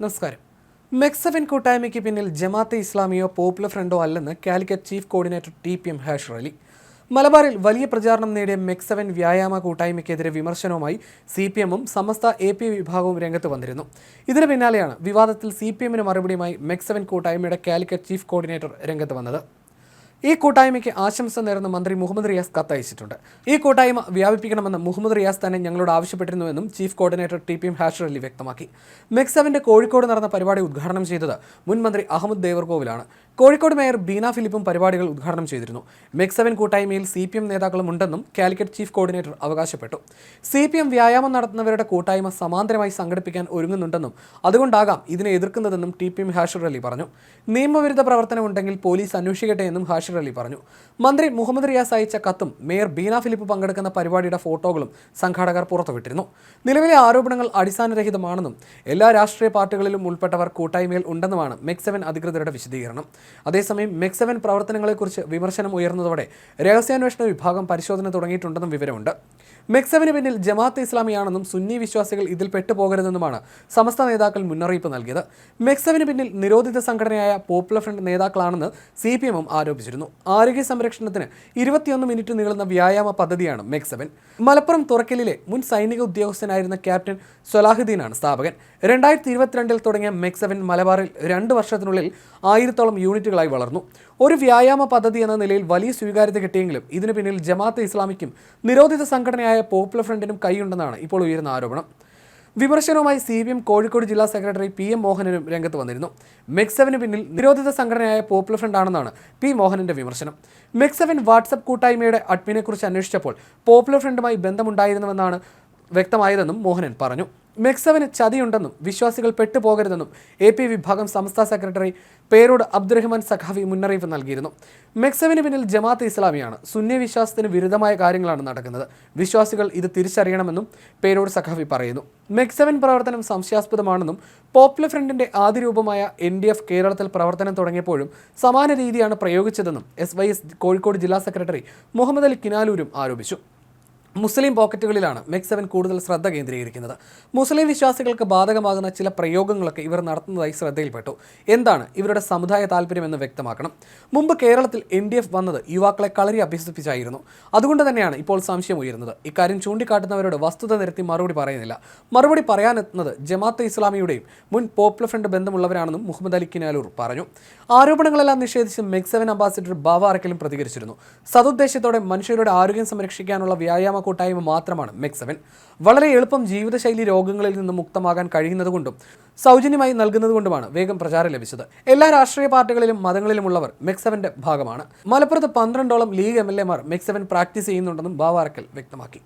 നമസ്കാരം. മെക്സവൻ കൂട്ടായ്മയ്ക്ക് പിന്നിൽ ജമാഅത്തെ ഇസ്ലാമിയോ പോപ്പുലർ ഫ്രണ്ടോ അല്ലെന്ന് Calicut chief coordinator T P M Hashar Ali മലബാറിൽ വലിയ പ്രചാരണം നേടിയ മെക്സവൻ വ്യായാമ കൂട്ടായ്മയ്ക്കെതിരെ വിമർശനവുമായി സി പി എമ്മും സമസ്ത എ പി വിഭാഗവും രംഗത്ത് വന്നിരുന്നു. ഇതിന് പിന്നാലെയാണ് വിവാദത്തിൽ സി പി എമ്മിന് മറുപടിയുമായി മെക്സവൻ കൂട്ടായ്മയുടെ കാലിക്കറ്റ് ചീഫ് കോർഡിനേറ്റർ രംഗത്ത് വന്നത്. ഈ കൂട്ടായ്മയ്ക്ക് ആശംസ നേർന്ന മന്ത്രി മുഹമ്മദ് റിയാസ് കത്തയച്ചിട്ടുണ്ട്. ഈ കൂട്ടായ്മ വ്യാപിപ്പിക്കണമെന്ന് മുഹമ്മദ് റിയാസ് തന്നെ ഞങ്ങളോട് ആവശ്യപ്പെട്ടിരുന്നുവെന്നും chief coordinator T P M Hashar Ali വ്യക്തമാക്കി മെക്സവിന്റെ കോഴിക്കോട് നടന്ന പരിപാടി ഉദ്ഘാടനം ചെയ്തത് മുൻ മന്ത്രി അഹമ്മദ് ദേവർകോവിലാണ്. കോഴിക്കോട് മേയർ ബീന ഫിലിപ്പും പരിപാടികൾ ഉദ്ഘാടനം ചെയ്തിരുന്നു. മെക്സവൻ കൂട്ടായ്മയിൽ സി പി എം നേതാക്കളും ഉണ്ടെന്നും കാലിക്കറ്റ് ചീഫ് കോർഡിനേറ്റർ അവകാശപ്പെട്ടു. സി പി എം വ്യായാമം നടത്തുന്നവരുടെ കൂട്ടായ്മ സമാന്തരമായി സംഘടിപ്പിക്കാൻ ഒരുങ്ങുന്നുണ്ടെന്നും അതുകൊണ്ടാകാം ഇതിനെ എതിർക്കുന്നതെന്നും T P M Hashar Ali പറഞ്ഞു. നിയമവിരുദ്ധ പ്രവർത്തനം ഉണ്ടെങ്കിൽ പോലീസ് അന്വേഷിക്കട്ടെ എന്നും ഹാഷിർ അലി പറഞ്ഞു. മന്ത്രി മുഹമ്മദ് റിയാസ് അയച്ച കത്തും മേയർ ബീന ഫിലിപ്പ് പങ്കെടുക്കുന്ന പരിപാടിയുടെ ഫോട്ടോകളും സംഘാടകർ പുറത്തുവിട്ടിരുന്നു. നിലവിലെ ആരോപണങ്ങൾ അടിസ്ഥാനരഹിതമാണെന്നും എല്ലാ രാഷ്ട്രീയ പാർട്ടികളിലും ഉൾപ്പെട്ടവർ കൂട്ടായ്മയിൽ ഉണ്ടെന്നുമാണ് മെക്സവൻ അധികൃതരുടെ വിശദീകരണം. അതേസമയം മെക്സവൻ പ്രവർത്തനങ്ങളെക്കുറിച്ച് വിമർശനം ഉയർന്നതോടെ രഹസ്യാന്വേഷണ വിഭാഗം പരിശോധന തുടങ്ങിയിട്ടുണ്ടെന്നും വിവരമുണ്ട്. മെക്സവിന് പിന്നിൽ ജമാഅത്ത് ഇസ്ലാമിയാണെന്നും സുന്നി വിശ്വാസികൾ ഇതിൽ പെട്ടുപോകരുതെന്നുമാണ് സമസ്ത നേതാക്കൾ മുന്നറിയിപ്പ് നൽകിയത്. മെക്സവിന് പിന്നിൽ നിരോധിത സംഘടനയായ പോപ്പുലർ ഫ്രണ്ട് നേതാക്കളാണെന്ന് സി പി എമ്മും ആരോപിച്ചിരുന്നു. ആരോഗ്യ സംരക്ഷണത്തിന് ഇരുപത്തിയൊന്ന് മിനിറ്റ് നീളുന്ന വ്യായാമ പദ്ധതിയാണ് മെക്സവൻ മലപ്പുറം തുറക്കലിലെ മുൻ സൈനിക ഉദ്യോഗസ്ഥനായിരുന്ന ക്യാപ്റ്റൻ സൊലാഹുദ്ദീനാണ് സ്ഥാപകൻ. രണ്ടായിരത്തി ഇരുപത്തിരണ്ടിൽ തുടങ്ങിയ മെക്സവൻ മലബാറിൽ രണ്ട് വർഷത്തിനുള്ളിൽ ആയിരത്തോളം യൂണിറ്റുകളായി വളർന്നു. ഒരു വ്യായാമ പദ്ധതി എന്ന നിലയിൽ വലിയ സ്വീകാര്യത കിട്ടിയെങ്കിലും ഇതിനു പിന്നിൽ ജമാഅത്ത് ഇസ്ലാമിക്കും നിരോധിത സംഘടനയായ പോപ്പുലർ ഫ്രണ്ടിനും കൈയുണ്ടെന്നാണ് ഇപ്പോൾ ഉയരുന്ന ആരോപണം. വിമർശനവുമായി സി പി എം കോഴിക്കോട് ജില്ലാ സെക്രട്ടറി പി എം മോഹനനും രംഗത്ത് വന്നിരുന്നു. മെക്സവന് പിന്നിൽ നിരോധിത സംഘടനയായ പോപ്പുലർ ഫ്രണ്ട് ആണെന്നാണ് പി മോഹനന്റെ വിമർശനം. മെക്സവൻ വാട്സപ്പ് കൂട്ടായ്മയുടെ അഡ്മിനെക്കുറിച്ച് അന്വേഷിച്ചപ്പോൾ പോപ്പുലർ ഫ്രണ്ടുമായി ബന്ധമുണ്ടായിരുന്നുവെന്നാണ് വ്യക്തമായതെന്നും മോഹനൻ പറഞ്ഞു. മെക്സവിന് ചതിയുണ്ടെന്നും വിശ്വാസികൾ പെട്ടുപോകരുതെന്നും എ പി വിഭാഗം സംസ്ഥാന സെക്രട്ടറി പേരോട് അബ്ദുറഹ്മാൻ സഖാവി മുന്നറിയിപ്പ് നൽകിയിരുന്നു. മെക്സവിന് പിന്നിൽ ജമാഅത്ത് ഇസ്ലാമിയാണ്. സുന്നി വിശ്വാസത്തിന് വിരുദ്ധമായ കാര്യങ്ങളാണ് നടക്കുന്നത്. വിശ്വാസികൾ ഇത് തിരിച്ചറിയണമെന്നും പേരോട് സഖാവി പറയുന്നു. മെക്സവൻ പ്രവർത്തനം സംശയാസ്പദമാണെന്നും പോപ്പുലർ ഫ്രണ്ടിന്റെ ആദ്യ രൂപമായ എൻ ഡി എഫ് കേരളത്തിൽ പ്രവർത്തനം തുടങ്ങിയപ്പോഴും സമാന രീതിയാണ് പ്രയോഗിച്ചതെന്നും എസ് വൈ എസ് കോഴിക്കോട് ജില്ലാ സെക്രട്ടറി മുഹമ്മദ് അലി കിനാലൂരും ആരോപിച്ചു. മുസ്ലിം പോക്കറ്റുകളിലാണ് മെക് സെവൻ കൂടുതൽ ശ്രദ്ധ കേന്ദ്രീകരിക്കുന്നത്. മുസ്ലിം വിശ്വാസികൾക്ക് ബാധകമാകുന്ന ചില പ്രയോഗങ്ങളൊക്കെ ഇവർ നടത്തുന്നതായി ശ്രദ്ധയിൽപ്പെട്ടു. എന്താണ് ഇവരുടെ സമുദായ താല്പര്യമെന്ന് വ്യക്തമാക്കണം. മുമ്പ് കേരളത്തിൽ എൻ ഡി എഫ് വന്നത് യുവാക്കളെ കളരി അഭ്യസിപ്പിച്ചായിരുന്നു. അതുകൊണ്ട് തന്നെയാണ് ഇപ്പോൾ സംശയം ഉയരുന്നത്. ഇക്കാര്യം ചൂണ്ടിക്കാട്ടുന്നവരോട് വസ്തുത നിരത്തി മറുപടി പറയുന്നില്ല. മറുപടി പറയാനെത്തുന്നത് ജമാഅത്തെ ഇസ്ലാമിയുടെയും മുൻ പോപ്പുലർ ഫ്രണ്ട് ബന്ധമുള്ളവരാണെന്നും മുഹമ്മദ് അലി കിനാലൂർ പറഞ്ഞു. ആരോപണങ്ങളെല്ലാം നിഷേധിച്ച് മെക് സെവൻ അംബാസിഡർ ബാവ പ്രതികരിച്ചിരുന്നു. സതുദ്ദേശത്തോടെ മനുഷ്യരുടെ ആരോഗ്യം സംരക്ഷിക്കാനുള്ള വ്യായാമ കൂട്ടായ്മ മാത്രമാണ് മെക്സവൻ വളരെ എളുപ്പം ജീവിതശൈലി രോഗങ്ങളിൽ നിന്ന് മുക്തമാകാൻ കഴിയുന്നതുകൊണ്ടും സൗജന്യമായി നൽകുന്നതുകൊണ്ടുമാണ് വേഗം പ്രചാരം ലഭിച്ചത്. എല്ലാ രാഷ്ട്രീയ പാർട്ടികളിലും മതങ്ങളിലുമുള്ളവർ മെക്സവന്റെ ഭാഗമാണ്. മലപ്പുറത്ത് പന്ത്രണ്ടോളം ലീഗ് എം എൽ എമാർ മെക്സവൻ പ്രാക്ടീസ് ചെയ്യുന്നുണ്ടെന്നും ബാവാറക്കൽ വ്യക്തമാക്കി.